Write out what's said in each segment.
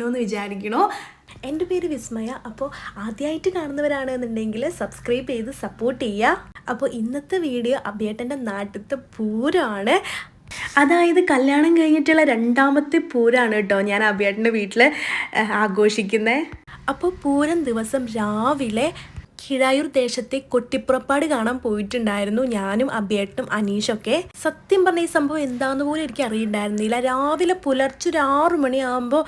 ഇരിക്കണമെന്ന് വിചാരിക്കണോ. എന്റെ പേര് വിസ്മയ. അപ്പോൾ ആദ്യമായിട്ട് കാണുന്നവരാണെന്നുണ്ടെങ്കിൽ സബ്സ്ക്രൈബ് ചെയ്ത് സപ്പോർട്ട് ചെയ്യുക അപ്പോൾ ഇന്നത്തെ വീഡിയോ അഭിയേട്ടന്റെ നാട്ടിലത്തെ പൂരമാണ് അതായത് കല്യാണം കഴിഞ്ഞിട്ടുള്ള രണ്ടാമത്തെ പൂരമാണ് കേട്ടോ ഞാൻ അഭിയേട്ടന്റെ വീട്ടിൽ ആഘോഷിക്കുന്നത് അപ്പോൾ പൂരം ദിവസം രാവിലെ കിഴായൂർ ദേശത്തെ കൊട്ടിപ്പുറപ്പാട് കാണാൻ പോയിട്ടുണ്ടായിരുന്നു ഞാനും അബിയേട്ടും അനീഷൊക്കെ. സത്യം പറഞ്ഞ ഈ സംഭവം എന്താണെന്ന് പോലും എനിക്ക് അറിയണ്ടായിരുന്നില്ല രാവിലെ പുലർച്ചെ ഒരു ആറു മണിയാകുമ്പോൾ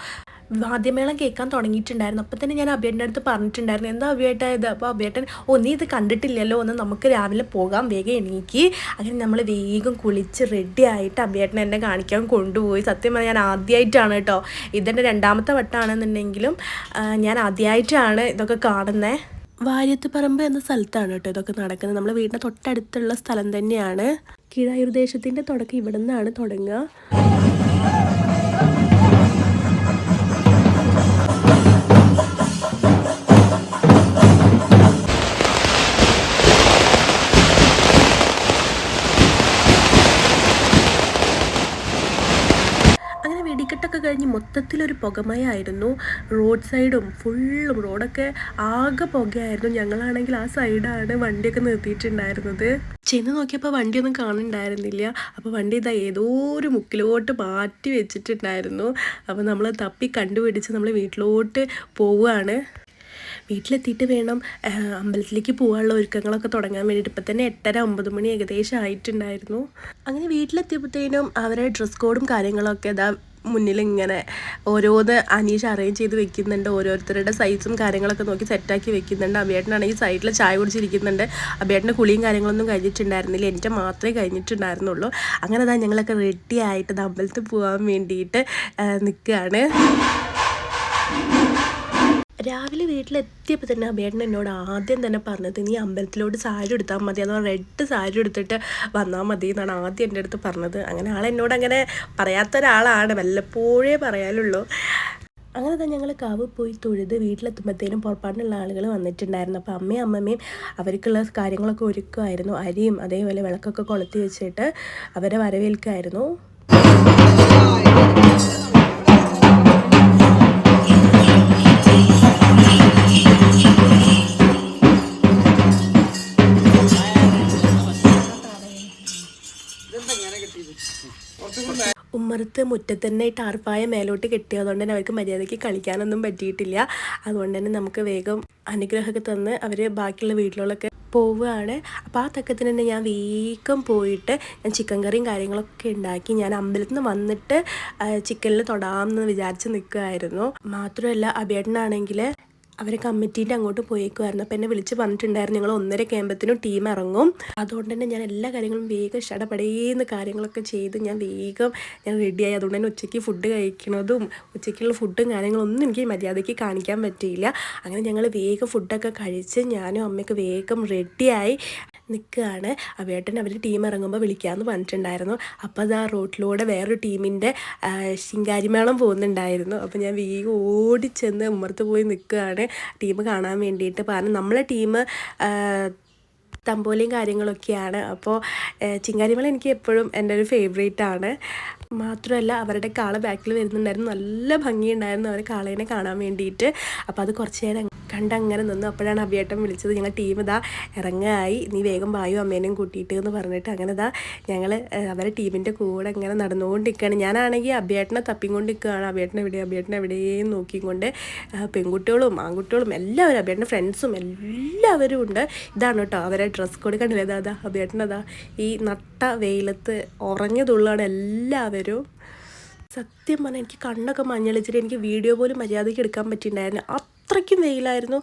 വാദ്യമേളം കേൾക്കാൻ തുടങ്ങിയിട്ടുണ്ടായിരുന്നു. അപ്പം തന്നെ ഞാൻ അഭിയേട്ടന്റെ അടുത്ത് പറഞ്ഞിട്ടുണ്ടായിരുന്നു. എന്താ അഭിയേട്ട ഇത്? അപ്പോൾ അഭിയേട്ടൻ ഓ നീ ഇത് കണ്ടിട്ടില്ലല്ലോ. ഒന്ന് നമുക്ക് രാവിലെ പോകാം. വേഗം എണീക്ക്. അങ്ങനെ നമ്മൾ വേഗം കുളിച്ച് റെഡി ആയിട്ട് അഭിയേട്ടൻ എന്നെ കാണിക്കാൻ കൊണ്ടുപോയി. സത്യം പറഞ്ഞാൽ ഞാൻ ആദ്യമായിട്ടാണ് കേട്ടോ. ഇതെന്റെ രണ്ടാമത്തെ വട്ടമാണെന്നുണ്ടെങ്കിലും ഞാൻ ആദ്യമായിട്ടാണ് ഇതൊക്കെ കാണുന്നത് വാര്യത്തുപറമ്പ് എന്ന സ്ഥലത്താണ് കേട്ടോ ഇതൊക്കെ നടക്കുന്നത്. നമ്മുടെ വീടിന്റെ തൊട്ടടുത്തുള്ള സ്ഥലം തന്നെയാണ്. കീഴായുർദേശത്തിന്റെ തുടക്കം ഇവിടെ നിന്നാണ് തുടങ്ങുക. മൊത്തത്തിലൊരു പുകമയായിരുന്നു. റോഡ് സൈഡും ഫുള്ളും റോഡൊക്കെ ആകെ പുകയായിരുന്നു. ഞങ്ങളാണെങ്കിൽ ആ സൈഡാണ് വണ്ടിയൊക്കെ നിർത്തിയിട്ടുണ്ടായിരുന്നത്. ചെന്ന് നോക്കിയപ്പോൾ വണ്ടിയൊന്നും കാണുന്നുണ്ടായിരുന്നില്ല. അപ്പോൾ വണ്ടി ഇതാ ഏതോ ഒരു മുക്കിലോട്ട് മാറ്റി വെച്ചിട്ടുണ്ടായിരുന്നു. അപ്പോൾ നമ്മൾ തപ്പി കണ്ടുപിടിച്ച് നമ്മൾ വീട്ടിലോട്ട് പോവുകയാണ്. വീട്ടിലെത്തിയിട്ട് വേണം അമ്പലത്തിലേക്ക് പോകാനുള്ള ഒരുക്കങ്ങളൊക്കെ തുടങ്ങാൻ വേണ്ടിയിട്ട്. ഇപ്പം തന്നെ എട്ടര ഒമ്പത് മണി ഏകദേശം ആയിട്ടുണ്ടായിരുന്നു. അങ്ങനെ വീട്ടിലെത്തിയപ്പോഴത്തേനും അവരുടെ ഡ്രസ് കോഡും കാര്യങ്ങളൊക്കെ ഇതാ മുന്നിൽ ഇങ്ങനെ ഓരോന്ന് അനീഷ് അറേഞ്ച് ചെയ്ത് വെക്കുന്നുണ്ട് ഓരോരുത്തരുടെ സൈസും കാര്യങ്ങളൊക്കെ നോക്കി സെറ്റാക്കി വെക്കുന്നുണ്ട്. അബിയേട്ടനാണെങ്കിൽ സൈഡിൽ ചായ കുടിച്ചിരിക്കുന്നുണ്ട്. അബിയേട്ടന്റെ കുളിയും കാര്യങ്ങളൊന്നും കഴിഞ്ഞിട്ടുണ്ടായിരുന്നില്ല. എന്റെ മാത്രമേ കഴിഞ്ഞിട്ടുണ്ടായിരുന്നുള്ളൂ. അങ്ങനെ തന്നെ ഞങ്ങളൊക്കെ റെഡി ആയിട്ട് അമ്പലത്തിൽ പോകാൻ വേണ്ടിയിട്ട് നിൽക്കുകയാണ് രാവിലെ വീട്ടിലെത്തിയപ്പോൾ തന്നെ അബേട്ടൻ എന്നോട് ആദ്യം തന്നെ പറഞ്ഞത് നീ അമ്പലത്തിലോട്ട് സാരി എടുത്താൽ മതി അതോ റെഡ് സാരി എടുത്തിട്ട് വന്നാൽ മതി എന്നാണ് ആദ്യം എന്റെ അടുത്ത് പറഞ്ഞത്. അങ്ങനെ ആൾ എന്നോട് അങ്ങനെ പറയാത്ത ഒരാളാണ് വല്ലപ്പോഴേ പറയാനുള്ളൂ. അങ്ങനെ തന്നെ ഞങ്ങൾ കാവ് പോയി തൊഴുത് വീട്ടിലെത്തുമ്പോഴത്തേനും പുറപ്പാടിനുള്ള ആളുകൾ വന്നിട്ടുണ്ടായിരുന്നു. അപ്പോൾ അമ്മയും അമ്മമ്മയും അവർക്കുള്ള കാര്യങ്ങളൊക്കെ ഒരുക്കുമായിരുന്നു. അരിയും അതേപോലെ വിളക്കൊക്കെ കൊളുത്തി വെച്ചിട്ട് അവരെ വരവേൽക്കായിരുന്നു ഉമ്മറത്ത് മുറ്റത്ത് തന്നെ ടാർപ്പായ മേലോട്ട് കെട്ടിയതുകൊണ്ട് തന്നെ അവർക്ക് മര്യാദയ്ക്ക് കളിക്കാനൊന്നും പറ്റിയിട്ടില്ല. അതുകൊണ്ട് തന്നെ നമുക്ക് വേഗം അനുഗ്രഹമൊക്കെ തന്ന് അവർ ബാക്കിയുള്ള വീട്ടിലുള്ളൊക്കെ പോവുകയാണ്. അപ്പോൾ ആ തക്കത്തിന് തന്നെ ഞാൻ വേഗം പോയിട്ട് ഞാൻ ചിക്കൻ കറിയും കാര്യങ്ങളൊക്കെ ഉണ്ടാക്കി ഞാൻ അമ്പലത്തിൽ നിന്ന് വന്നിട്ട് ചിക്കനിൽ തൊടാമെന്ന് വിചാരിച്ച് നിൽക്കുമായിരുന്നു മാത്രമല്ല അബേട്ടനാണെങ്കിൽ അവർ കമ്മിറ്റീന്റെ അങ്ങോട്ട് പോയേക്കുമായിരുന്നു അപ്പോൾ എന്നെ വിളിച്ച് പറഞ്ഞിട്ടുണ്ടായിരുന്നു ഞങ്ങൾ ഒന്നര ക്യാമ്പത്തിനും ടീം ഇറങ്ങും. അതുകൊണ്ട് തന്നെ ഞാൻ എല്ലാ കാര്യങ്ങളും വേഗം ഷടപടേന്ന് കാര്യങ്ങളൊക്കെ ചെയ്ത് ഞാൻ വേഗം ഞാൻ റെഡിയായി. അതുകൊണ്ട് തന്നെ ഉച്ചയ്ക്ക് ഫുഡ് കഴിക്കണതും ഉച്ചയ്ക്കുള്ള ഫുഡും കാര്യങ്ങളൊന്നും എനിക്ക് മര്യാദയ്ക്ക് കാണിക്കാൻ പറ്റിയില്ല. അങ്ങനെ ഞങ്ങൾ വേഗം ഫുഡൊക്കെ കഴിച്ച് ഞാനും അമ്മയ്ക്ക് വേഗം റെഡിയായി നിൽക്കുകയാണ് അവേട്ടൻ അവർ ടീം ഇറങ്ങുമ്പോൾ വിളിക്കാമെന്ന് പറഞ്ഞിട്ടുണ്ടായിരുന്നു. അപ്പോൾ അത് ആ റോട്ടിലൂടെ വേറൊരു ടീമിന്റെ ശിങ്കാരിമേളം പോകുന്നുണ്ടായിരുന്നു. അപ്പോൾ ഞാൻ വേഗം ഓടിച്ചെന്ന് ഉമ്മർത്ത് പോയി നിൽക്കുകയാണ് ടീം കാണാൻ വേണ്ടിയിട്ട് കാരണം നമ്മളെ ടീം തമ്പോലയും കാര്യങ്ങളൊക്കെയാണ്. അപ്പോൾ ചിങ്ങാരിമല എനിക്ക് എപ്പോഴും എന്റെ ഒരു ഫേവറേറ്റ് ആണ്. മാത്രമല്ല അവരുടെ കാള ബാക്കിൽ വരുന്നുണ്ടായിരുന്നു. നല്ല ഭംഗിയുണ്ടായിരുന്നു അവർ കാളേനെ കാണാൻ വേണ്ടിയിട്ട്. അപ്പോൾ അത് കുറച്ച് നേരം കണ്ടങ്ങനെ നിന്നു അപ്പോഴാണ് അഭിയേട്ടൻ വിളിച്ചത്. ഞങ്ങൾ ടീം ഇതാ ഇറങ്ങായി. നീ വേഗം വായു അമ്മേനെയും കൂട്ടിയിട്ട് എന്ന് പറഞ്ഞിട്ട് അങ്ങനെ ഇതാ ഞങ്ങൾ അവരെ ടീമിന്റെ കൂടെ ഇങ്ങനെ നടന്നുകൊണ്ടിരിക്കുകയാണ്. ഞാനാണെങ്കിൽ അഭിയേട്ടനെ തപ്പിക്കൊണ്ടിരിക്കുകയാണ്. അഭിയേട്ടൻ എവിടെ അഭിയേട്ടൻ എവിടെയും നോക്കിക്കൊണ്ട് പെൺകുട്ടികളും ആൺകുട്ടികളും എല്ലാവരും അഭിയേട്ടന്റെ ഫ്രണ്ട്സും എല്ലാവരും ഉണ്ട്. ഇതാണ് കേട്ടോ അവരെ ഡ്രസ്സ് കോഡ് കണ്ടില്ലേ? അതാ അഭിയേട്ടനതാ ഈ നട്ട വെയിലത്ത് ഉറഞ്ഞതുള്ളാണ് എല്ലാവരും സത്യം പറഞ്ഞാൽ എനിക്ക് കണ്ണൊക്കെ മഞ്ഞളിച്ചിട്ട് എനിക്ക് വീഡിയോ പോലും മര്യാദയ്ക്ക് എടുക്കാൻ പറ്റിയിട്ടുണ്ടായിരുന്നു അത്രയ്ക്കും വെയിലായിരുന്നു.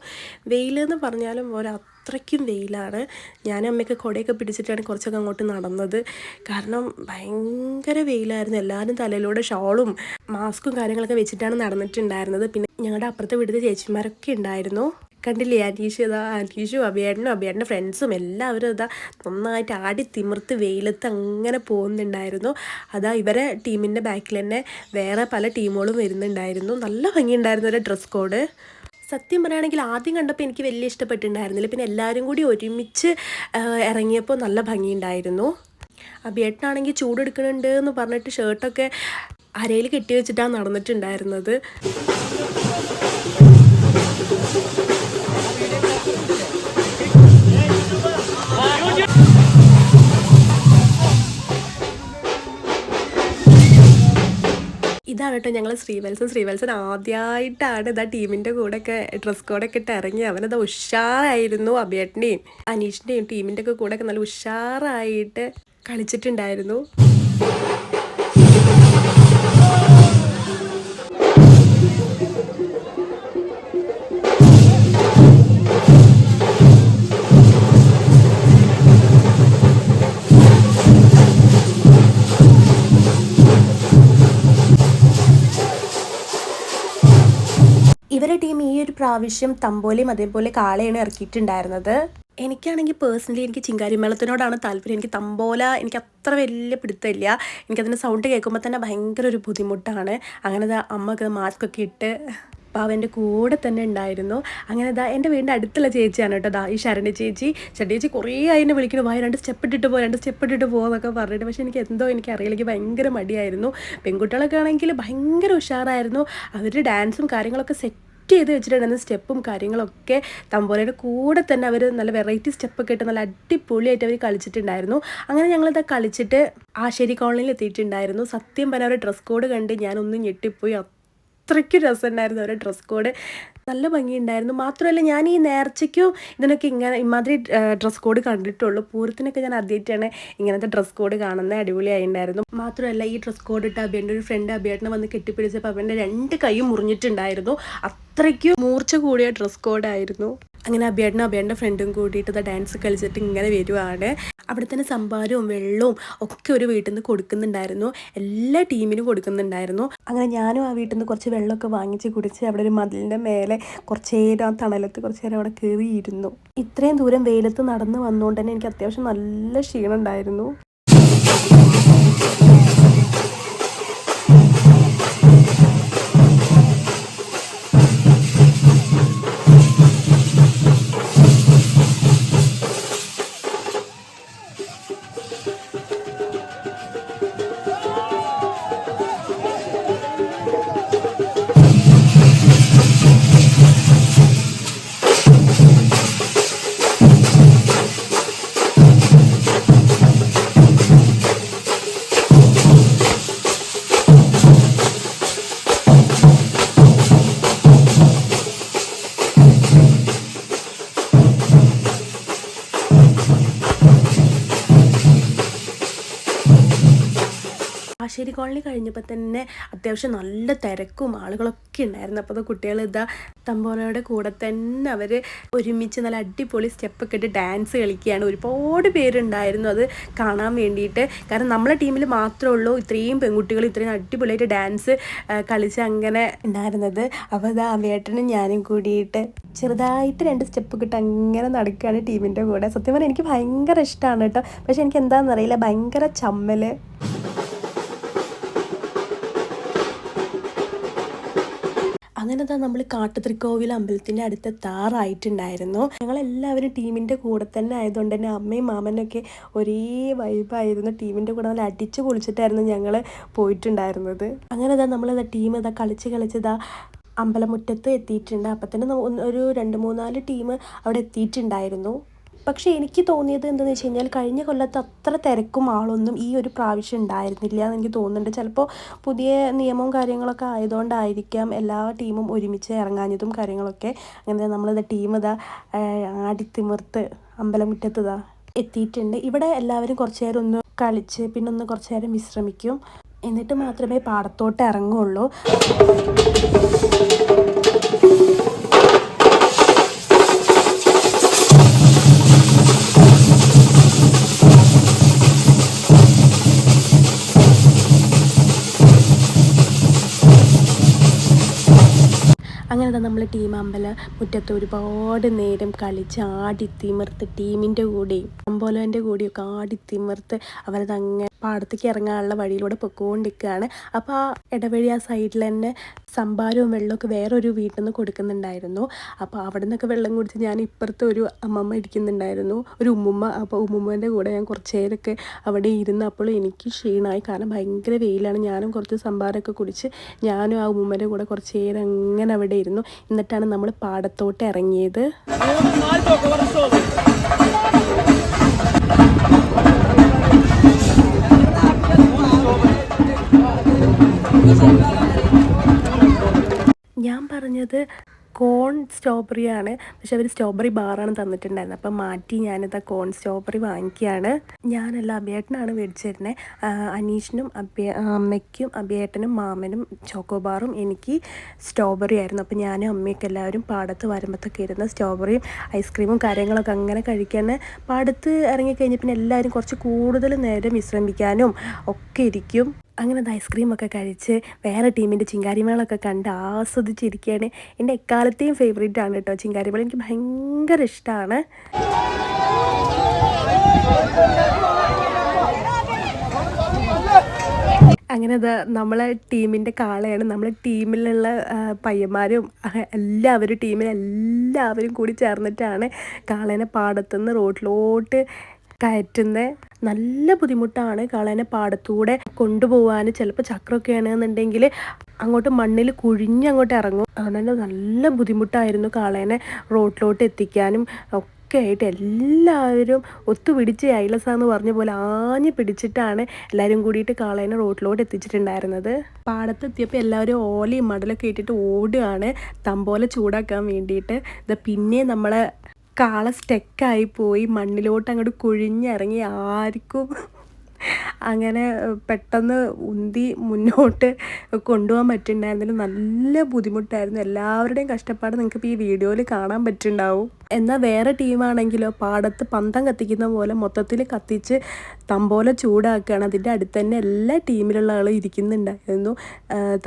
വെയിലെന്ന് പറഞ്ഞാലും ഓരോ അത്രയ്ക്കും വെയിലാണ്. ഞാനും അമ്മയൊക്കെ കുടയൊക്കെ പിടിച്ചിട്ടാണ് കുറച്ചൊക്കെ അങ്ങോട്ട് നടന്നത്. കാരണം ഭയങ്കര വെയിലായിരുന്നു. എല്ലാവരും തലയിലൂടെ ഷോളും മാസ്കും കാര്യങ്ങളൊക്കെ വെച്ചിട്ടാണ് നടന്നിട്ടുണ്ടായിരുന്നത്. പിന്നെ ഞങ്ങളുടെ അപ്പുറത്തെ വീട്ടിലെ ചേച്ചിമാരൊക്കെ ഉണ്ടായിരുന്നു. കണ്ടില്ലേ? അനീഷു ഇതാ അനീഷും അഭിയേട്ടനും അഭിയേട്ടന്റെ ഫ്രണ്ട്സും എല്ലാവരും ഇതാ നന്നായിട്ട് ആടി തിമിർത്ത് വെയിലത്ത് അങ്ങനെ പോകുന്നുണ്ടായിരുന്നു. അതാ ഇവരെ ടീമിന്റെ ബാക്കിൽ തന്നെ വേറെ പല ടീമുകളും വരുന്നുണ്ടായിരുന്നു. നല്ല ഭംഗിയുണ്ടായിരുന്നു ഒരു ഡ്രസ് കോഡ്. സത്യം പറയുകയാണെങ്കിൽ ആദ്യം കണ്ടപ്പോൾ എനിക്ക് വലിയ ഇഷ്ടപ്പെട്ടിട്ടുണ്ടായിരുന്നില്ല. പിന്നെ എല്ലാവരും കൂടി ഒരുമിച്ച് ഇറങ്ങിയപ്പോൾ നല്ല ഭംഗിയുണ്ടായിരുന്നു. അബിയേട്ടനാണെങ്കിൽ ചൂടെടുക്കുന്നുണ്ട് എന്ന് പറഞ്ഞിട്ട് ഷർട്ടൊക്കെ അരയിൽ കെട്ടി വെച്ചിട്ടാണ് നടന്നിട്ടുണ്ടായിരുന്നത്. ഇതാണ് കേട്ടോ ഞങ്ങൾ ശ്രീവത്സൻ. ശ്രീവത്സൻ ആദ്യമായിട്ടാണ് ഇതാ ടീമിന്റെ കൂടെയൊക്കെ ഡ്രസ് കോഡൊക്കെ ഇട്ട് ഇറങ്ങി. അവനത് ഉഷാറായിരുന്നു അഭിയേട്ടന്റെയും അനീഷിന്റെയും ടീമിന്റെ ഒക്കെ കൂടെയൊക്കെ നല്ല ഉഷാറായിട്ട് കളിച്ചിട്ടുണ്ടായിരുന്നു. ഇവരെ ടീം ഈ ഒരു പ്രാവശ്യം തമ്പോലയും അതേപോലെ കാളയാണ് ഇറക്കിയിട്ടുണ്ടായിരുന്നത്. എനിക്കാണെങ്കിൽ പേഴ്സണലി എനിക്ക് ചിങ്കാരിമേളത്തിനോടാണ് താല്പര്യം. എനിക്ക് തമ്പോല എനിക്ക് അത്ര വലിയ പിടുത്തമില്ല. എനിക്കതിന്റെ സൗണ്ട് കേൾക്കുമ്പോൾ തന്നെ ഭയങ്കര ഒരു ബുദ്ധിമുട്ടാണ്. അങ്ങനെ അമ്മയ്ക്ക് മാസ്ക് ഒക്കെ ഇട്ട് അവന്റെ കൂടെ തന്നെ ഉണ്ടായിരുന്നു. അങ്ങനെ ദാ എന്റെ വീടിന്റെ അടുത്തുള്ള ചേച്ചിയാണ് കേട്ടോ ദാ ഈ ശരണ ചേച്ചി. ശരണ ചേച്ചി കുറേ അതിനെ വിളിക്കുന്നു. വായ രണ്ട് സ്റ്റെപ്പ് ഇട്ടിട്ട് പോ രണ്ട് സ്റ്റെപ്പ് ഇട്ടിട്ട് പോകുമെന്നൊക്കെ പറഞ്ഞിട്ട്. പക്ഷേ എനിക്ക് എന്തോ എനിക്ക് അറിയില്ല. എനിക്ക് ഭയങ്കര മടിയായിരുന്നു. പെൺകുട്ടികളൊക്കെ ആണെങ്കിൽ ഭയങ്കര ഉഷാറായിരുന്നു. അവരുടെ ഡാൻസും കാര്യങ്ങളൊക്കെ സെറ്റ് ചെയ്ത് വെച്ചിട്ടുണ്ടായിരുന്ന സ്റ്റെപ്പും കാര്യങ്ങളൊക്കെ തമ്പോലയുടെ കൂടെ തന്നെ അവർ നല്ല വെറൈറ്റി സ്റ്റെപ്പൊക്കെ ഇട്ട് നല്ല അടിപൊളിയായിട്ട് അവർ കളിച്ചിട്ടുണ്ടായിരുന്നു. അങ്ങനെ ഞങ്ങളിത് കളിച്ചിട്ട് ആശേരി കോളനിയിൽ എത്തിയിട്ടുണ്ടായിരുന്നു. സത്യം പറഞ്ഞ അവരുടെ ഡ്രസ് കോഡ് കണ്ട് ഞാനൊന്ന് ഞെട്ടിപ്പോയി. അത്രയ്ക്ക് രസമുണ്ടായിരുന്നു അവരുടെ ഡ്രസ് കോഡ് നല്ല ഭംഗിയുണ്ടായിരുന്നു. മാത്രമല്ല ഞാൻ ഈ നേർച്ചയ്ക്കും ഇതിനൊക്കെ ഇങ്ങനെ ഇമാതിരി ഡ്രസ് കോഡ് കണ്ടിട്ടുള്ളൂ. പൂരത്തിനൊക്കെ ഞാൻ ആദ്യമായിട്ടാണ് ഇങ്ങനത്തെ ഡ്രസ് കോഡ് കാണുന്നത്. അടിപൊളിയായിട്ടുണ്ടായിരുന്നു മാത്രമല്ല ഈ ഡ്രസ് കോഡ് ഇട്ട് അബിയുടെ ഒരു ഫ്രണ്ട് അബിയേട്ടനെ വന്ന് കെട്ടിപ്പിടിച്ചപ്പോൾ അവന്റെ രണ്ട് കൈ മുറിഞ്ഞിട്ടുണ്ടായിരുന്നു. അത്രയ്ക്കും മൂർച്ച കൂടിയ ഡ്രസ് കോഡായിരുന്നു അങ്ങനെ അബിയേട്ടനും അബിയേട്ടന്റെ ഫ്രണ്ടും കൂടിയിട്ട് ഡാൻസ് കളിച്ചിട്ട് ഇങ്ങനെ വരുവാണ്. അവിടെ തന്നെ സംഭാരവും വെള്ളവും ഒക്കെ ഒരു വീട്ടിൽ നിന്ന് കൊടുക്കുന്നുണ്ടായിരുന്നു. എല്ലാ ടീമിനും കൊടുക്കുന്നുണ്ടായിരുന്നു. അങ്ങനെ ഞാനും ആ വീട്ടിൽ നിന്ന് കുറച്ച് വെള്ളമൊക്കെ വാങ്ങിച്ച് കുടിച്ച് അവിടെ ഒരു മതിലിന്റെ മേലെ കുറച്ച് നേരം ആ തണലത്ത് കുറച്ച് നേരം അവിടെ കയറിയിരുന്നു. ഇത്രയും ദൂരം വെയിലത്ത് നടന്ന് വന്നുകൊണ്ട് തന്നെ എനിക്ക് അത്യാവശ്യം നല്ല ക്ഷീണം ഉണ്ടായിരുന്നു ആശേരി കോളനി കഴിഞ്ഞപ്പോൾ തന്നെ അത്യാവശ്യം നല്ല തിരക്കും ആളുകളൊക്കെ ഉണ്ടായിരുന്നു. അപ്പോൾ കുട്ടികൾ ഇതാ തമ്പോലയുടെ കൂടെ തന്നെ അവർ ഒരുമിച്ച് നല്ല അടിപൊളി സ്റ്റെപ്പൊക്കെ ഇട്ട് ഡാൻസ് കളിക്കുകയാണ്. ഒരുപാട് പേരുണ്ടായിരുന്നു അത് കാണാൻ വേണ്ടിയിട്ട്. കാരണം നമ്മളെ ടീമിൽ മാത്രമേ ഉള്ളൂ ഇത്രയും പെൺകുട്ടികൾ ഇത്രയും അടിപൊളിയായിട്ട് ഡാൻസ് കളിച്ച് അങ്ങനെ ഉണ്ടായിരുന്നത്. അപ്പോൾ അത് വേട്ടനും ഞാനും കൂടിയിട്ട് ചെറുതായിട്ട് രണ്ട് സ്റ്റെപ്പ് ഇട്ട് അങ്ങനെ നടക്കുകയാണ് ടീമിന്റെ കൂടെ. സത്യം പറഞ്ഞാൽ എനിക്ക് ഭയങ്കര ഇഷ്ടമാണ് കേട്ടോ. പക്ഷെ എനിക്ക് എന്താണെന്നറിയില്ല ഭയങ്കര ചമ്മൽ അങ്ങനെ തന്നെ നമ്മൾ കാട്ടുതൃക്കോവിൽ അമ്പലത്തിന്റെ അടുത്ത താറായിട്ടുണ്ടായിരുന്നു ഞങ്ങളെല്ലാവരും ടീമിന്റെ കൂടെ തന്നെ ആയതുകൊണ്ട് തന്നെ അമ്മയും മാമനൊക്കെ ഒരേ വൈബായിരുന്നു ടീമിന്റെ കൂടെ നല്ല അടിച്ച് പൊളിച്ചിട്ടായിരുന്നു ഞങ്ങൾ പോയിട്ടുണ്ടായിരുന്നത്. അങ്ങനെ ഇതാ നമ്മൾ ടീം ഇതാ കളിച്ച് കളിച്ചതാ അമ്പലമുറ്റത്ത് എത്തിയിട്ടുണ്ട്. അപ്പം തന്നെ ഒരു രണ്ട് മൂന്നാൽ ടീം അവിടെ എത്തിയിട്ടുണ്ടായിരുന്നു. പക്ഷേ എനിക്ക് തോന്നിയത് എന്താണെന്ന് വെച്ച് കഴിഞ്ഞാൽ കഴിഞ്ഞ കൊല്ലത്ത് അത്ര തിരക്കും ആളൊന്നും ഈ ഒരു പ്രാവശ്യം ഉണ്ടായിരുന്നില്ല എന്ന് എനിക്ക് തോന്നുന്നുണ്ട്. ചിലപ്പോൾ പുതിയ നിയമവും കാര്യങ്ങളൊക്കെ ആയതുകൊണ്ടായിരിക്കാം എല്ലാ ടീമും ഒരുമിച്ച് ഇറങ്ങാഞ്ഞതും കാര്യങ്ങളൊക്കെ. അങ്ങനെ നമ്മളിത് ടീം ഇതാ ആടിത്തിമിർത്ത് അമ്പലമുറ്റത്ത് ഇതാ എത്തിയിട്ടുണ്ട്. ഇവിടെ എല്ലാവരും കുറച്ച് നേരം ഒന്ന് കളിച്ച് പിന്നെ ഒന്ന് കുറച്ച് നേരം വിശ്രമിക്കും. എന്നിട്ട് മാത്രമേ പാടത്തോട്ട് ഇറങ്ങുള്ളൂ. അങ്ങനെ നമ്മൾ ടീം അമ്പല മുറ്റത്ത് ഒരുപാട് നേരം കളിച്ച് ആടി തിമിർത്ത് ടീമിന്റെ കൂടെയും അമ്പോലോന്റെ കൂടെയൊക്കെ ആടി തിമിർത്ത് അവരത് അങ്ങനെ പാടത്തേക്ക് ഇറങ്ങാനുള്ള വഴിയിലൂടെ പൊക്കോണ്ടിരിക്കുകയാണ് അപ്പോൾ ആ ഇടവഴി ആ സൈഡിൽ തന്നെ സംഭാരവും വെള്ളമൊക്കെ വേറൊരു വീട്ടിൽ നിന്ന് കൊടുക്കുന്നുണ്ടായിരുന്നു. അപ്പോൾ അവിടെ നിന്നൊക്കെ വെള്ളം കുടിച്ച് ഞാൻ ഇപ്പുറത്തെ ഒരു അമ്മമ്മ ഇരിക്കുന്നുണ്ടായിരുന്നു. ഒരു ഉമ്മുമ്മ. അപ്പോൾ ഉമ്മുമ്മേന്റെ കൂടെ ഞാൻ കുറച്ച് നേരമൊക്കെ അവിടെ ഇരുന്ന് അപ്പോൾ എനിക്ക് ക്ഷീണമായി. കാരണം ഭയങ്കര വെയിലാണ്. ഞാനും കുറച്ച് സംഭാരമൊക്കെ കുടിച്ച് ഞാനും ആ ഉമ്മുമ്മേന്റെ കൂടെ കുറച്ച് നേരം അങ്ങനെ അവിടെ ഇരുന്നു. എന്നിട്ടാണ് നമ്മൾ പാടത്തോട്ട് ഇറങ്ങിയത്. ഞാൻ പറഞ്ഞത് കോൺ സ്ട്രോബെറി ആണ്. പക്ഷെ അവർ സ്ട്രോബെറി ബാറാണ് തന്നിട്ടുണ്ടായിരുന്നത് അപ്പം മാറ്റി ഞാനിത് കോൺ സ്ട്രോബെറി വാങ്ങിക്കുകയാണ് ഞാനല്ല അഭിയേട്ടനാണ് മേടിച്ചിരുന്നത് അനീഷിനും അഭ്യ അമ്മയ്ക്കും അഭിയേട്ടനും മാമനും ചോക്കോബാറും എനിക്ക് സ്ട്രോബെറി ആയിരുന്നു. അപ്പം ഞാനും അമ്മയൊക്കെ എല്ലാവരും പാടത്ത് വരുമ്പത്തൊക്കെ ഇരുന്ന് സ്ട്രോബെറിയും ഐസ്ക്രീമും കാര്യങ്ങളൊക്കെ അങ്ങനെ കഴിക്കാൻ പാടത്ത് ഇറങ്ങിക്കഴിഞ്ഞ പിന്നെ എല്ലാവരും കുറച്ച് കൂടുതൽ നേരം വിശ്രമിക്കാനും ഒക്കെ ഇരിക്കും. അങ്ങനെ ഐസ്ക്രീമൊക്കെ കഴിച്ച് വേറെ ടീമിന്റെ ചിങ്കാരിമേളൊക്കെ കണ്ട് ആസ്വദിച്ചിരിക്കുകയാണ് എന്റെ എക്കാലത്തെയും ഫേവറേറ്റ് ആണ് കേട്ടോ ചിങ്കാരിമേള. എനിക്ക് ഭയങ്കര ഇഷ്ടമാണ് അങ്ങനെ അത് നമ്മളെ ടീമിന്റെ കാളയാണ്. നമ്മളെ ടീമിലുള്ള പയ്യന്മാരും എല്ലാവരും ടീമിലെല്ലാവരും കൂടി ചേർന്നിട്ടാണ് കാളേനെ പാടത്തുനിന്ന് റോഡിലോട്ട് കയറ്റുന്നത് നല്ല ബുദ്ധിമുട്ടാണ് കളനെ പാടത്തൂടെ കൊണ്ടുപോകാൻ ചിലപ്പോൾ ചക്രമൊക്കെ ആണെന്നുണ്ടെങ്കിൽ അങ്ങോട്ട് മണ്ണിൽ കുഴിഞ്ഞ് അങ്ങോട്ട് ഇറങ്ങും. അതുകൊണ്ട് നല്ല ബുദ്ധിമുട്ടായിരുന്നു കളേനെ റോഡിലോട്ട് എത്തിക്കാനും ഒക്കെ ആയിട്ട് എല്ലാവരും ഒത്തുപിടിച്ച് ഐലസ എന്ന് പറഞ്ഞ പോലെ ആഞ്ഞ് പിടിച്ചിട്ടാണ് എല്ലാവരും കൂടിയിട്ട് കാളേനെ റോഡിലോട്ട് എത്തിച്ചിട്ടുണ്ടായിരുന്നത്. പാടത്തെത്തിയപ്പോൾ എല്ലാവരും ഓലയും മടലൊക്കെ ഇട്ടിട്ട് ഓടുകയാണ് തമ്പോല ചൂടാക്കാൻ വേണ്ടിയിട്ട്. ഇത് പിന്നെ നമ്മളെ കാള സ്റ്റെക്കായി പോയി മണ്ണിലോട്ട് അങ്ങോട്ട് കുഴിഞ്ഞിറങ്ങി ആർക്കും അങ്ങനെ പെട്ടെന്ന് ഉന്തി മുന്നോട്ട് കൊണ്ടുപോകാൻ പറ്റുന്നുണ്ടായിരുന്നില്ല നല്ല ബുദ്ധിമുട്ടായിരുന്നു. എല്ലാവരുടെയും കഷ്ടപ്പാട് നിങ്ങൾക്ക് ഇപ്പോൾ ഈ വീഡിയോയിൽ കാണാൻ പറ്റുന്നുണ്ടാവും എന്നാൽ വേറെ ടീമാണെങ്കിലോ പാടത്ത് പന്തം കത്തിക്കുന്ന പോലെ മൊത്തത്തിൽ കത്തിച്ച് തമ്പോല ചൂടാക്കുകയാണ്. അതിന്റെ അടുത്ത് തന്നെ എല്ലാ ടീമിലുള്ള ആളും ഇരിക്കുന്നുണ്ടായിരുന്നു.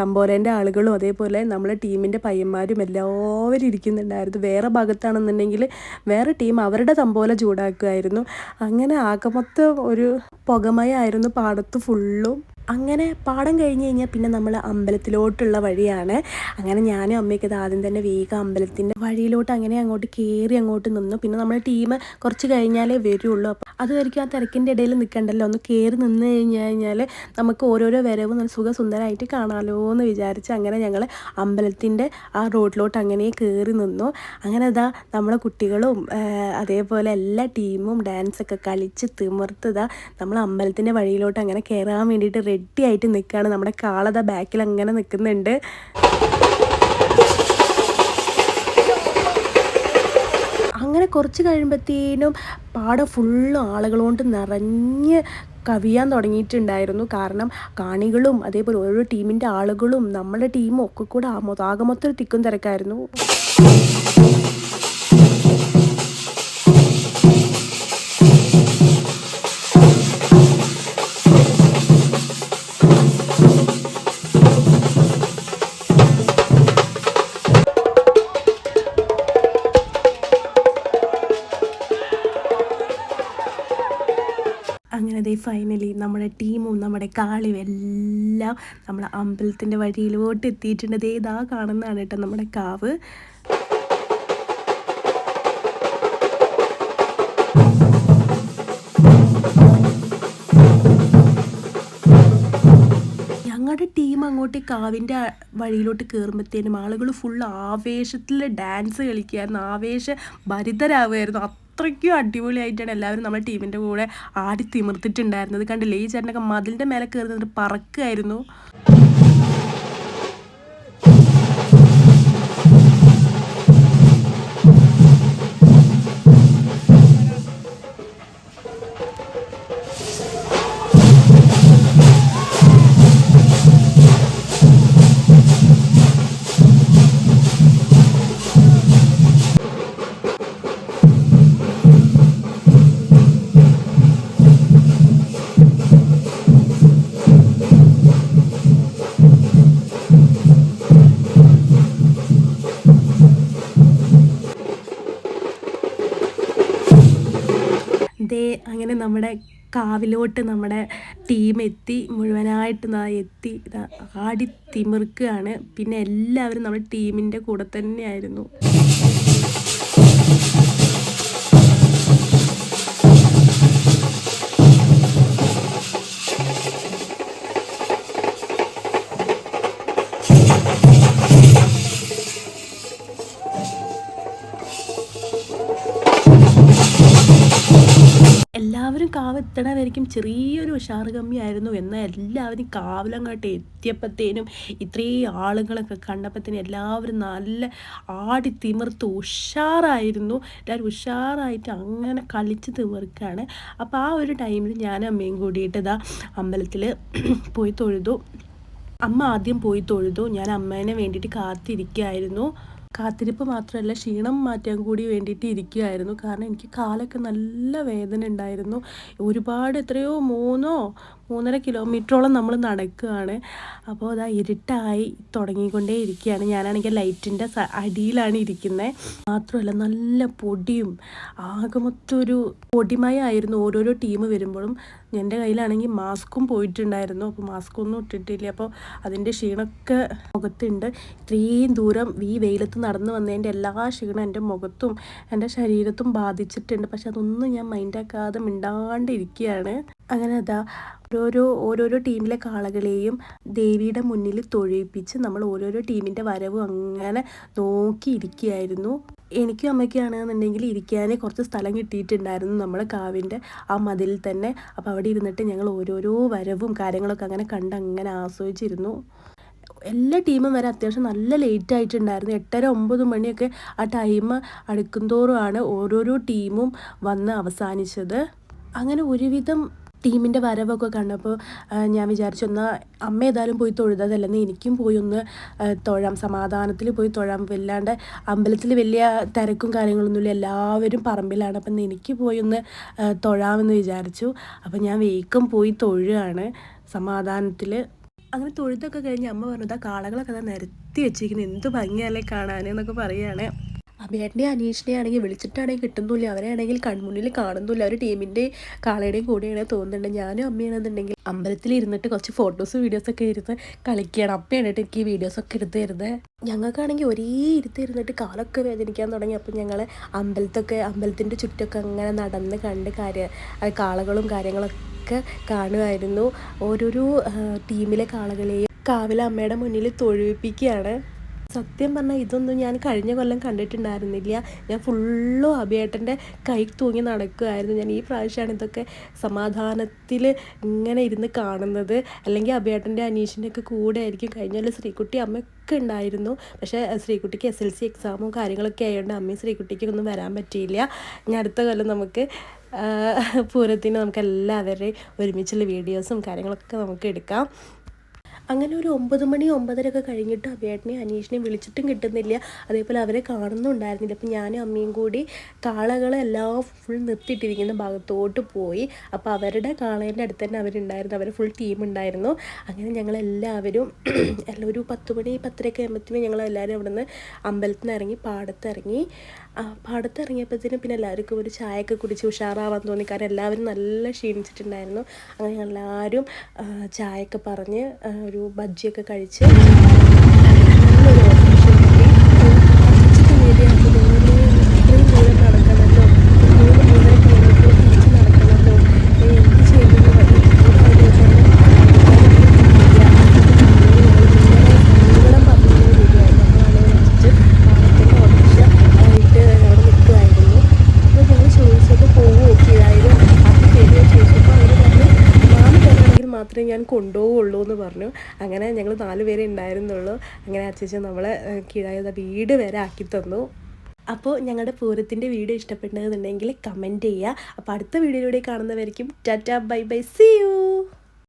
തമ്പോലേന്റെ ആളുകളും അതേപോലെ നമ്മളെ ടീമിന്റെ പയ്യന്മാരും എല്ലാവരും ഇരിക്കുന്നുണ്ടായിരുന്നു. വേറെ ഭാഗത്താണെന്നുണ്ടെങ്കിൽ വേറെ ടീം അവരുടെ തമ്പോല ചൂടാക്കുമായിരുന്നു അങ്ങനെ ആകമൊത്തം ഒരു പുകമയായിരുന്നു. പാടത്ത് ഫുള്ളും അങ്ങനെ പാടം കഴിഞ്ഞ് കഴിഞ്ഞാൽ പിന്നെ നമ്മൾ അമ്പലത്തിലോട്ടുള്ള വഴിയാണ്. അങ്ങനെ ഞാനും അമ്മയൊക്കെ ഇത് ആദ്യം തന്നെ വേഗം അമ്പലത്തിന്റെ വഴിയിലോട്ട് അങ്ങനെ അങ്ങോട്ട് കയറി അങ്ങോട്ട് നിന്നു. പിന്നെ നമ്മൾ ടീം കുറച്ച് കഴിഞ്ഞാലേ വരുള്ളൂ. അപ്പോൾ അതുവരെയ്ക്കും ആ തിരക്കിന്റെ ഇടയിൽ നിൽക്കണ്ടല്ലോ ഒന്ന് കയറി നിന്ന് കഴിഞ്ഞ് കഴിഞ്ഞാൽ നമുക്ക് ഓരോരോ വരവും നല്ല സുഖസുന്ദരമായിട്ട് കാണാമല്ലോ എന്ന് വിചാരിച്ച് അങ്ങനെ ഞങ്ങൾ അമ്പലത്തിന്റെ ആ റോഡിലോട്ട് അങ്ങനെ കയറി നിന്നു. അങ്ങനെ ഇതാ നമ്മളെ കുട്ടികളും അതേപോലെ എല്ലാ ടീമും ഡാൻസൊക്കെ കളിച്ച് തിമിർത്ത് ഇതാ നമ്മൾ അമ്പലത്തിന്റെ വഴിയിലോട്ട് അങ്ങനെ കയറാൻ വേണ്ടിയിട്ട് റെഡി ആയിട്ട് നിൽക്കുകയാണ് നമ്മുടെ കാളത ബാക്കിൽ അങ്ങനെ നിൽക്കുന്നുണ്ട് അങ്ങനെ കുറച്ച് കഴിയുമ്പോഴത്തേനും പാടം ഫുള്ള് ആളുകളോണ്ട് നിറഞ്ഞ് കവിയാൻ തുടങ്ങിയിട്ടുണ്ടായിരുന്നു. കാരണം കാണികളും അതേപോലെ ഓരോ ടീമിന്റെ ആളുകളും നമ്മുടെ ടീമും ഒക്കെ കൂടെ ആ മൊ- ആകെ മൊത്തം ഒരു തിക്കും തിരക്കായിരുന്നു. എല്ലാം നമ്മൾ അമ്പലത്തിന്റെ വഴിയിലോട്ട് എത്തിയിട്ടുണ്ട്. ഇതാ കാണുന്നതാണ് കേട്ടോ നമ്മുടെ കാവ്. ഞങ്ങളുടെ ടീം അങ്ങോട്ട് കാവിന്റെ വഴിയിലോട്ട് കയറുമ്പോഴത്തേനും ആളുകൾ ഫുൾ ആവേശത്തിൽ ഡാൻസ് കളിക്കുകയായിരുന്നു ആവേശ ഭരിതരാകുമായിരുന്നു അത്രയ്ക്കും അടിപൊളിയായിട്ടാണ് എല്ലാവരും നമ്മുടെ ടീമിന്റെ കൂടെ ആടി തിമിർത്തിട്ടുണ്ടായിരുന്നത്. കണ്ടില്ലേ ഈ ചേട്ടനൊക്കെ മതിലിന്റെ മേലെ കയറി നിന്നിട്ട് പറക്കുമായിരുന്നു കാവിലോട്ട് നമ്മുടെ ടീം എത്തി മുഴുവനായിട്ട് എത്തി ആടി തിമിർക്കുകയാണ്. പിന്നെ എല്ലാവരും നമ്മുടെ ടീമിന്റെ കൂടെ തന്നെയായിരുന്നു. എത്തണവരേക്കും ചെറിയൊരു ഉഷാർ കമ്മിയായിരുന്നു എന്നാൽ എല്ലാവരും കാവലങ്ങോട്ട് എത്തിയപ്പോഴത്തേനും ഇത്രയും ആളുകളൊക്കെ കണ്ടപ്പോഴത്തേനും എല്ലാവരും നല്ല ആടി തിമിർത്ത് ഉഷാറായിരുന്നു. എല്ലാവരും ഉഷാറായിട്ട് അങ്ങനെ കളിച്ച് തിമിർക്കാണ് അപ്പോൾ ആ ഒരു ടൈമിൽ ഞാൻ അമ്മയും കൂടിയിട്ട് ഇതാ അമ്പലത്തിൽ പോയി തൊഴുതു. അമ്മ ആദ്യം പോയി തൊഴുതു. ഞാൻ അമ്മേനെ വേണ്ടിയിട്ട് കാത്തിരിക്കുകയായിരുന്നു. കാത്തിരിപ്പ് മാത്രമല്ല ക്ഷീണം മാറ്റാൻ കൂടി വേണ്ടിയിട്ട് ഇരിക്കുകയായിരുന്നു കാരണം എനിക്ക് കാലൊക്കെ നല്ല വേദന ഉണ്ടായിരുന്നു. ഒരുപാട് എത്രയോ മൂന്നോ മൂന്നര കിലോമീറ്ററോളം നമ്മൾ നടക്കുകയാണ്. അപ്പോൾ അതാ ഇരുട്ടായി തുടങ്ങിക്കൊണ്ടേ ഇരിക്കുകയാണ്. ഞാനാണെങ്കിൽ ലൈറ്റിന്റെ അടിയിലാണ് ഇരിക്കുന്നത് മാത്രമല്ല നല്ല പൊടിയും ആകെ മൊത്തം ഒരു പൊടിമയായിരുന്നു ഓരോരോ ടീം വരുമ്പോഴും. എന്റെ കയ്യിലാണെങ്കിൽ മാസ്കും പോയിട്ടുണ്ടായിരുന്നു. അപ്പോൾ മാസ്ക് ഒന്നും ഇട്ടിട്ടില്ല. അപ്പോൾ അതിന്റെ ക്ഷീണമൊക്കെ മുഖത്തുണ്ട്. ഇത്രയും ദൂരം ഈ വെയിലത്ത് നടന്നു വന്നതിന്റെ എല്ലാ ക്ഷീണം എന്റെ മുഖത്തും എന്റെ ശരീരത്തും ബാധിച്ചിട്ടുണ്ട്. പക്ഷെ അതൊന്നും ഞാൻ മൈൻഡാക്കാതെ മിണ്ടാണ്ടിരിക്കുകയാണ്. അങ്ങനെ അതാ ഓരോരോ ഓരോരോ ടീമിലെ കാളകളെയും ദേവിയുടെ മുന്നിൽ തൊഴിപ്പിച്ച് നമ്മൾ ഓരോരോ ടീമിന്റെ വരവും അങ്ങനെ നോക്കിയിരിക്കുകയായിരുന്നു. എനിക്കും അമ്മയ്ക്കാണെന്നുണ്ടെങ്കിൽ ഇരിക്കാനേ കുറച്ച് സ്ഥലം കിട്ടിയിട്ടുണ്ടായിരുന്നു നമ്മുടെ കാവിന്റെ ആ മതിലിൽ തന്നെ. അപ്പോൾ അവിടെ ഇരുന്നിട്ട് ഞങ്ങൾ ഓരോരോ വരവും കാര്യങ്ങളൊക്കെ അങ്ങനെ കണ്ട് അങ്ങനെ ആസ്വദിച്ചിരുന്നു. എല്ലാ ടീമും വരെ അത്യാവശ്യം നല്ല ലേറ്റ് ആയിട്ടുണ്ടായിരുന്നു. എട്ടര ഒമ്പത് മണിയൊക്കെ ആ ടൈം അടുക്കുംതോറുമാണ് ഓരോരോ ടീമും വന്ന് അവസാനിച്ചത്. അങ്ങനെ ഒരുവിധം ടീമിന്റെ വരവൊക്കെ കണ്ടപ്പോൾ ഞാൻ വിചാരിച്ചു എന്നാൽ അമ്മ ഏതായാലും പോയി തൊഴുതതല്ലെന്ന് എനിക്കും പോയി ഒന്ന് തൊഴാം. സമാധാനത്തിൽ പോയി തൊഴാം. വല്ലാണ്ട് അമ്പലത്തിൽ വലിയ തിരക്കും കാര്യങ്ങളൊന്നുമില്ല എല്ലാവരും പറമ്പിലാണ്. അപ്പം എനിക്ക് പോയി ഒന്ന് തൊഴാമെന്ന് വിചാരിച്ചു. അപ്പം ഞാൻ വേഗം പോയി തൊഴുകയാണ് സമാധാനത്തിൽ അങ്ങനെ തൊഴുത്തൊക്കെ കഴിഞ്ഞ് അമ്മ പറഞ്ഞത് ആ കാളകളൊക്കെ നിരത്തി വെച്ചിരിക്കുന്നത് എന്ത് ഭംഗിയല്ലേ കാണാൻ എന്നൊക്കെ പറയുകയാണ് അഭിയേട്ടനെ അനീഷിനെ ആണെങ്കിൽ വിളിച്ചിട്ടാണെങ്കിൽ കിട്ടുന്നില്ല. അവരെ ആണെങ്കിൽ കൺമുന്നിൽ കാണുന്നില്ല. ഒരു ടീമിന്റെ കാളയുടെയും കൂടെയാണ് തോന്നുന്നുണ്ട്. ഞാനും അമ്മയാണെന്നുണ്ടെങ്കിൽ അമ്പലത്തിൽ ഇരുന്നിട്ട് കുറച്ച് ഫോട്ടോസ് വീഡിയോസൊക്കെ ഇരുന്ന് കളിക്കുകയാണ്. അപ്പയാണ് കേട്ടോ എനിക്ക് ഈ വീഡിയോസൊക്കെ എടുത്ത് തരുന്നത് ഞങ്ങൾക്കാണെങ്കിൽ ഒരേ ഇരുത്ത് ഇരുന്നിട്ട് കാലൊക്കെ വേദനിക്കാൻ തുടങ്ങി. അപ്പം ഞങ്ങൾ അമ്പലത്തൊക്കെ അമ്പലത്തിന്റെ ചുറ്റൊക്കെ അങ്ങനെ നടന്ന് കണ്ട് കാര്യ കാളകളും കാര്യങ്ങളൊക്കെ കാണുമായിരുന്നു. ഓരോരോ ടീമിലെ കാളകളെയും കാവിലെ അമ്മയുടെ മുന്നിൽ തൊഴിപ്പിക്കുകയാണ് സത്യം പറഞ്ഞാൽ ഇതൊന്നും ഞാൻ കഴിഞ്ഞ കൊല്ലം കണ്ടിട്ടുണ്ടായിരുന്നില്ല. ഞാൻ ഫുള്ളും അഭിയേട്ടന്റെ കൈ തൂങ്ങി നടക്കുമായിരുന്നു ഞാൻ ഈ പ്രാവശ്യമാണ് ഇതൊക്കെ സമാധാനത്തിൽ ഇങ്ങനെ ഇരുന്ന് കാണുന്നത്. അല്ലെങ്കിൽ അഭിയേട്ടന്റെ അനീഷിന്റെ ഒക്കെ കൂടെ ആയിരിക്കും. കഴിഞ്ഞ കൊല്ലം ശ്രീകുട്ടി അമ്മയൊക്കെ ഉണ്ടായിരുന്നു. പക്ഷേ ശ്രീകുട്ടിക്ക് എസ് എൽ സി എക്സാമും കാര്യങ്ങളൊക്കെ ആയതുകൊണ്ട് അമ്മയും ശ്രീകുട്ടിക്ക് ഒന്നും വരാൻ പറ്റിയില്ല. ഇനി അടുത്ത കൊല്ലം നമുക്ക് പൂരത്തിന് നമുക്ക് എല്ലാവരുടെയും ഒരുമിച്ചുള്ള വീഡിയോസും കാര്യങ്ങളൊക്കെ നമുക്ക് എടുക്കാം. അങ്ങനെ ഒരു ഒമ്പത് മണി ഒമ്പതരൊക്കെ കഴിഞ്ഞിട്ട് അഭിയേട്ടനെയും അനീഷിനെയും വിളിച്ചിട്ടും കിട്ടുന്നില്ല. അതേപോലെ അവരെ കാണുന്നുണ്ടായിരുന്നില്ല. അപ്പം ഞാനും അമ്മയും കൂടി കാളകളെല്ലാം ഫുൾ നിർത്തിയിട്ടിരിക്കുന്ന ഭാഗത്തോട്ട് പോയി. അപ്പോൾ അവരുടെ കാളേന്റെ അടുത്ത് തന്നെ അവരുണ്ടായിരുന്നു. അവരുടെ ഫുൾ ടീം ഉണ്ടായിരുന്നു. അങ്ങനെ ഞങ്ങളെല്ലാവരും എല്ലാം ഒരു പത്ത് മണി പത്തരയൊക്കെ ആകുമ്പോഴത്തേനും ഞങ്ങളെല്ലാവരും അവിടെ നിന്ന് അമ്പലത്തിൽ നിന്ന് ഇറങ്ങി. പാടത്തിറങ്ങി പാടത്ത് ഇറങ്ങിയപ്പോഴത്തേനും പിന്നെ എല്ലാവർക്കും ഒരു ചായയൊക്കെ കുടിച്ച് ഉഷാറാവാൻ തോന്നി. കാരണം എല്ലാവരും നല്ല ക്ഷീണിച്ചിട്ടുണ്ടായിരുന്നു. അങ്ങനെ എല്ലാവരും ചായയൊക്കെ പറഞ്ഞ് ഒരു ബജ്ജിയൊക്കെ കഴിച്ച് നല്ലൊരു ഓപ്പറേഷൻ കിട്ടി തിരിച്ചിട്ട് നേടിയാൽ ഇത്രയും ദൂരം നടക്കണമല്ലോ മൂന്ന് മൂന്നര കിലോമീറ്റർ തിരിച്ച് നടക്കണമല്ലോ എന്ത് ചെയ്യുന്നു സങ്കടം പറഞ്ഞു വരികയായിരുന്നു അപ്പോൾ വെച്ചിട്ട് പാടത്തിന്റെ ഓട്ടോറിക്ഷ ആയിട്ട് അവിടെ നിൽക്കുമായിരുന്നു അപ്പോൾ ഞങ്ങൾ ചോദിച്ചപ്പോൾ പോകുമോ ഓക്കെ അതായത് അത് തരുമോ ചോദിച്ചപ്പോൾ അവർ പറഞ്ഞു മാമി തരാണെങ്കിൽ മാത്രമേ ഞാൻ കൊണ്ടുപോവുള്ളൂ എന്ന് പറഞ്ഞു അങ്ങനെ ഞങ്ങൾ നാല് പേരെ ഉണ്ടായിരുന്നുള്ളൂ. അങ്ങനെ അച്ഛച്ച നമ്മളെ കീഴായത് വീട് വരെ ആക്കി തന്നു. അപ്പോൾ ഞങ്ങളുടെ പൂരത്തിന്റെ വീഡിയോ ഇഷ്ടപ്പെട്ടതെന്നുണ്ടെങ്കിൽ കമന്റ് ചെയ്യുക. അപ്പോൾ അടുത്ത വീഡിയോയിലൂടെ കാണുന്നവരിക്കും tata bye bye. See you